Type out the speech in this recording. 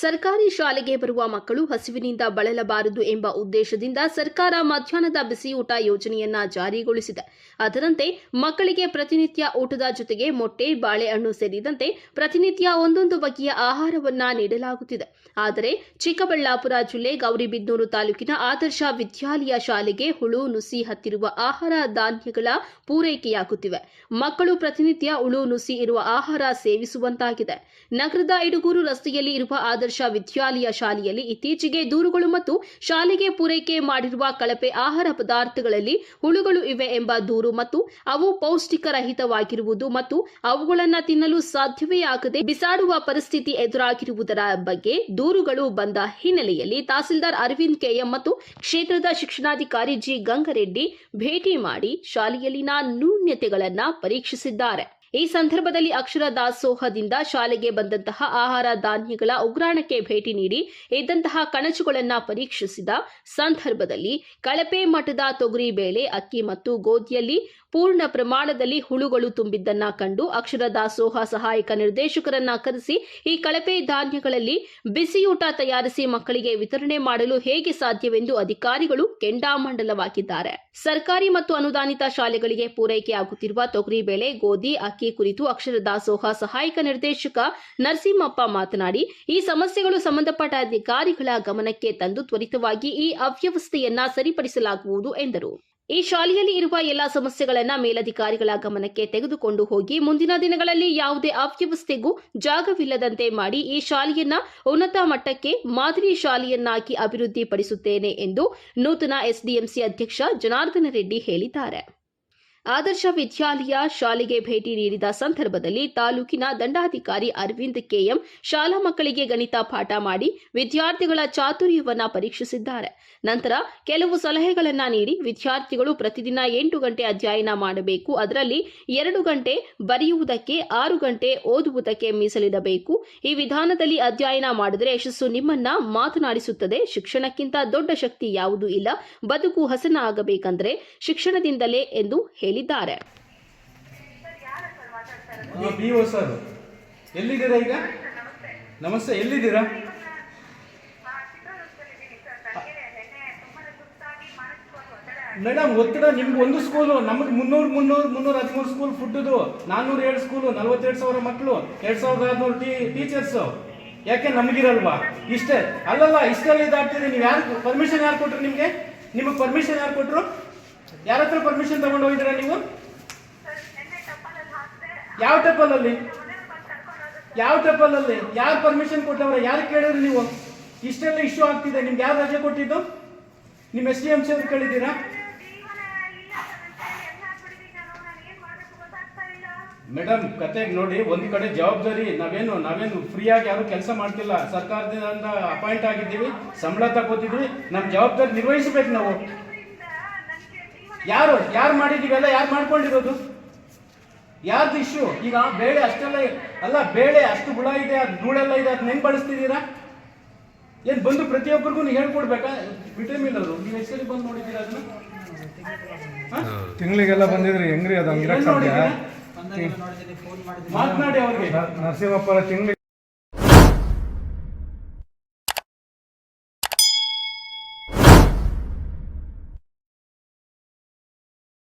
ಸರ್ಕಾರಿ ಶಾಲೆಗೆ ಬರುವ ಮಕ್ಕಳು ಹಸಿವಿನಿಂದ ಬಳಲಬಾರದು ಎಂಬ ಉದ್ದೇಶದಿಂದ ಸರ್ಕಾರ ಮಧ್ಯಾಹ್ನದ ಬಿಸಿಯೂಟ ಯೋಜನೆಯನ್ನ ಜಾರಿಗೊಳಿಸಿದೆ. ಅದರಂತೆ ಮಕ್ಕಳಿಗೆ ಪ್ರತಿನಿತ್ಯ ಊಟದ ಜೊತೆಗೆ ಮೊಟ್ಟೆ, ಬಾಳೆಹಣ್ಣು ಸೇರಿದಂತೆ ಪ್ರತಿನಿತ್ಯ ಒಂದೊಂದು ಬಗೆಯ ಆಹಾರವನ್ನ ನೀಡಲಾಗುತ್ತಿದೆ. ಆದರೆ ಚಿಕ್ಕಬಳ್ಳಾಪುರ ಜಿಲ್ಲೆ ಗೌರಿಬಿದ್ನೂರು ತಾಲೂಕಿನ ಆದರ್ಶ ವಿದ್ಯಾಲಯ ಶಾಲೆಗೆ ಹುಳು, ನುಸಿ ಹತ್ತಿರುವ ಆಹಾರ ಧಾನ್ಯಗಳ ಪೂರೈಕೆಯಾಗುತ್ತಿವೆ. ಮಕ್ಕಳು ಪ್ರತಿನಿತ್ಯ ಹುಳು, ನುಸಿ ಇರುವ ಆಹಾರ ಸೇವಿಸುವಂತಾಗಿದೆ. ನಗರದ ಇಡುಗೂರು ರಸ್ತೆಯಲ್ಲಿ ಇರುವ ಆದರ್ಶ ವಿದ್ಯಾಲಯ ಶಾಲೆಯಲ್ಲಿ ಇತ್ತೀಚೆಗೆ ದೂರುಗಳು ಮತ್ತು ಶಾಲೆಗೆ ಪೂರೈಕೆ ಮಾಡಿರುವ ಕಳಪೆ ಆಹಾರ ಪದಾರ್ಥಗಳಲ್ಲಿ ಹುಳುಗಳು ಇವೆ ಎಂಬ ದೂರು ಮತ್ತು ಅವು ಪೌಷ್ಟಿಕರಹಿತವಾಗಿರುವುದು ಮತ್ತು ಅವುಗಳನ್ನು ತಿನ್ನಲು ಸಾಧ್ಯವೇ ಆಗದೆ ಬಿಸಾಡುವ ಪರಿಸ್ಥಿತಿ ಎದುರಾಗಿರುವುದರ ಬಗ್ಗೆ ದೂರುಗಳು ಬಂದ ಹಿನ್ನೆಲೆಯಲ್ಲಿ ತಹಸೀಲ್ದಾರ್ ಅರವಿಂದ್ ಕೆಎಂ ಮತ್ತು ಕ್ಷೇತ್ರದ ಶಿಕ್ಷಣಾಧಿಕಾರಿ ಜಿ ಗಂಗರೆಡ್ಡಿ ಭೇಟಿ ಮಾಡಿ ಶಾಲೆಯಲ್ಲಿನ ನ್ಯೂನ್ಯತೆಗಳನ್ನು ಪರೀಕ್ಷಿಸಿದ್ದಾರೆ. ಈ ಸಂದರ್ಭದಲ್ಲಿ ಅಕ್ಷರ ದಾಸೋಹದಿಂದ ಶಾಲೆಗೆ ಬಂದಂತಹ ಆಹಾರ ಧಾನ್ಯಗಳ ಉಗ್ರಾಣಕ್ಕೆ ಭೇಟಿ ನೀಡಿ ಇದ್ದಂತಹ ಕಣಜುಗಳನ್ನು ಪರೀಕ್ಷಿಸಿದ ಸಂದರ್ಭದಲ್ಲಿ ಕಳಪೆ ಮಠದ ತೊಗರಿ ಬೇಳೆ, ಅಕ್ಕಿ ಮತ್ತು ಗೋಧಿಯಲ್ಲಿ ಪೂರ್ಣ ಪ್ರಮಾಣದಲ್ಲಿ ಹುಳುಗಳು ತುಂಬಿದ್ದನ್ನ ಕಂಡು ಅಕ್ಷರ ದಾಸೋಹ ಸಹಾಯಕ ನಿರ್ದೇಶಕರನ್ನ ಕರೆಸಿ ಈ ಕಳಪೆ ಧಾನ್ಯಗಳಲ್ಲಿ ಬಿಸಿಯೂಟ ತಯಾರಿಸಿ ಮಕ್ಕಳಿಗೆ ವಿತರಣೆ ಮಾಡಲು ಹೇಗೆ ಸಾಧ್ಯವೆಂದು ಅಧಿಕಾರಿಗಳು ಕೆಂಡಾಮಂಡಲವಾಗಿದ್ದಾರೆ. ಸರ್ಕಾರಿ ಮತ್ತು ಅನುದಾನಿತ ಶಾಲೆಗಳಿಗೆ ಪೂರೈಕೆಯಾಗುತ್ತಿರುವ ತೊಗರಿಬೇಳೆ ಗೋಧಿ ಕುರಿತು ಅಕ್ಷರ ದಾಸೋಹ ಸಹಾಯಕ ನಿರ್ದೇಶಕ ನರಸಿಂಹಪ್ಪ ಮಾತನಾಡಿ, ಈ ಸಮಸ್ಯೆಗಳು ಸಂಬಂಧಪಟ್ಟ ಅಧಿಕಾರಿಗಳ ಗಮನಕ್ಕೆ ತಂದು ತ್ವರಿತವಾಗಿ ಈ ಅವ್ಯವಸ್ಥೆಯನ್ನ ಸರಿಪಡಿಸಲಾಗುವುದು ಎಂದರು. ಈ ಶಾಲೆಯಲ್ಲಿ ಇರುವ ಎಲ್ಲಾ ಸಮಸ್ಯೆಗಳನ್ನ ಮೇಲಧಿಕಾರಿಗಳ ಗಮನಕ್ಕೆ ತೆಗೆದುಕೊಂಡು ಹೋಗಿ ಮುಂದಿನ ದಿನಗಳಲ್ಲಿ ಯಾವುದೇ ಅವ್ಯವಸ್ಥೆಗೂ ಜಾಗವಿಲ್ಲದಂತೆ ಮಾಡಿ ಈ ಶಾಲೆಯನ್ನ ಉನ್ನತ ಮಟ್ಟಕ್ಕೆ ಮಾದರಿ ಶಾಲೆಯನ್ನಾಗಿ ಅಭಿವೃದ್ಧಿಪಡಿಸುತ್ತೇನೆ ಎಂದು ನೂತನ ಎಸ್ಡಿಎಂಸಿ ಅಧ್ಯಕ್ಷ ಜನಾರ್ದನ ರೆಡ್ಡಿ ಹೇಳಿದ್ದಾರೆ. ಆದರ್ಶ ವಿದ್ಯಾಲಯ ಶಾಲೆಗೆ ಭೇಟಿ ನೀಡಿದ ಸಂದರ್ಭದಲ್ಲಿ ತಾಲೂಕಿನ ದಂಡಾಧಿಕಾರಿ ಅರವಿಂದ್ ಕೆಎಂ ಶಾಲಾ ಮಕ್ಕಳಿಗೆ ಗಣಿತ ಪಾಠ ಮಾಡಿ ವಿದ್ಯಾರ್ಥಿಗಳ ಚಾತುರ್ಯವನ್ನ ಪರೀಕ್ಷಿಸಿದ್ದಾರೆ. ನಂತರ ಕೆಲವು ಸಲಹೆಗಳನ್ನ ನೀಡಿ ವಿದ್ಯಾರ್ಥಿಗಳು ಪ್ರತಿದಿನ ಎಂಟು ಗಂಟೆ ಅಧ್ಯಯನ ಮಾಡಬೇಕು. ಅದರಲ್ಲಿ ಎರಡು ಗಂಟೆ ಬರೆಯುವುದಕ್ಕೆ, ಆರು ಗಂಟೆ ಓದುವುದಕ್ಕೆ ಮೀಸಲಿಡಬೇಕು. ಈ ವಿಧಾನದಲ್ಲಿ ಅಧ್ಯಯನ ಮಾಡಿದರೆ ಯಶಸ್ಸು ನಿಮ್ಮನ್ನ ಮಾತನಾಡಿಸುತ್ತದೆ. ಶಿಕ್ಷಣಕ್ಕಿಂತ ದೊಡ್ಡ ಶಕ್ತಿ ಯಾವುದೂ ಇಲ್ಲ. ಬದುಕು ಹಸನ ಆಗಬೇಕಂದ್ರೆ ಶಿಕ್ಷಣದಿಂದಲೇ ಎಂದು ಹೇಳಿದ್ದಾರೆ. ಸರ್. ಎಲ್ಲಿದ್ದೀರಾ ಈಗ? ನಮಸ್ತೆ, ಎಲ್ಲಿದ್ದೀರಾ? ಮೇಡಮ್, ಒತ್ತಡ ನಿಮ್ಗೆ ಒಂದು ಸ್ಕೂಲು ನಮಗೆ ಮುನ್ನೂರು ಮುನ್ನೂರು, ಮುನ್ನೂರ ಹದಿಮೂರು ಸ್ಕೂಲ್ ಫುಡ್ದು ನಾನ್ನೂರ ಏಳು ಸ್ಕೂಲು ನಲ್ವತ್ತೆರಡು ಸಾವಿರ ಮಕ್ಕಳು ಎರಡು ಸಾವಿರದ ಆರುನೂರು ಟೀ ಟೀಚರ್ಸು ಯಾಕೆ ನಮಗಿರಲ್ವಾ? ಇಷ್ಟೇ. ಅಲ್ಲಲ್ಲ, ಇಷ್ಟೆಲ್ಲ ಇದಾಗ್ತಿದೆ. ನೀವು ಯಾರು ಪರ್ಮಿಷನ್ ಯಾರು ಕೊಟ್ರು ನಿಮಗೆ? ನಿಮಗೆ ಪರ್ಮಿಷನ್ ಯಾರು ಕೊಟ್ರು? ಯಾರ ಹತ್ರ ಪರ್ಮಿಷನ್ ತಗೊಂಡು ಹೋಗಿದ್ದೀರಾ ನೀವು? ಯಾವ ಟೆಪಲಲ್ಲಿ? ಯಾವ ಟೆಪಲಲ್ಲಿ? ಯಾರು ಪರ್ಮಿಷನ್ ಕೊಟ್ಟವ್ರೆ? ಯಾರು ಕೇಳಿದ್ರಿ ನೀವು? ಇಷ್ಟೆಲ್ಲ ಇಶ್ಯೂ ಆಗ್ತಿದೆ. ನಿಮ್ಗೆ ಯಾರು ರಜೆ ಕೊಟ್ಟಿದ್ದು? ನಿಮ್ಮ ಎಸ್ ಡಿ ಎಂ ಸಿ ಅವ್ರು ಕೇಳಿದ್ದೀರಾ? ಮೇಡಮ್ ಕತೆಗೆ ನೋಡಿ ಒಂದ್ ಕಡೆ ಜವಾಬ್ದಾರಿ ನಾವೇನು ನಾವೇನು ಫ್ರೀಯಾಗಿ ಯಾರು ಕೆಲಸ ಮಾಡ್ತಿಲ್ಲ. ಸರ್ಕಾರದಿಂದ ಅಪಾಯಿಂಟ್ ಆಗಿದ್ದೀವಿ ಸಂಬಳ ತಗೋತಿದ್ವಿ. ನಮ್ಮ ಜವಾಬ್ದಾರಿ ನಿರ್ವಹಿಸಬೇಕು ನಾವು. ಯಾರು? ಯಾರು ಮಾಡಿದೀವಿ ಎಲ್ಲ ಯಾರು ಮಾಡ್ಕೊಂಡಿರೋದು? ಯಾರ್ದು ಇಶ್ಯೂ ಈಗ ಬೇಳೆ ಅಷ್ಟೆಲ್ಲ ಅಲ್ಲ ಬೇಳೆ ಅಷ್ಟು ಹುಳ ಇದೆ ಅದು ಧೂಳೆಲ್ಲ ಇದೆ ಅದನ್ನ ಹೆಂಗೆ ಬಳಸ್ತಿದ್ದೀರಾ? ಏನ್ ಬಂದು ಪ್ರತಿಯೊಬ್ಬರಿಗೂ ನೀವು ಹೇಳ್ಕೊಡ್ಬೇಕಾ? ವಿಟಮಿನ್ ಅದು ನೀವು ಹೆಸರು ಬಂದು ನೋಡಿದ್ದೀರಾ ಅದನ್ನ? ತಿಂಗಳಿಗೆಲ್ಲ ಬಂದಿದ್ರಿ ಹೆಂಗ್ರಿ ಅದು? ಸಾಧ್ಯ? ಮಾತನಾಡಿ ಅವ್ರಿಗೆ. ನರಸಿಂಹಪ್ಪರ ತಿಂಗ್ಳಿಗೆ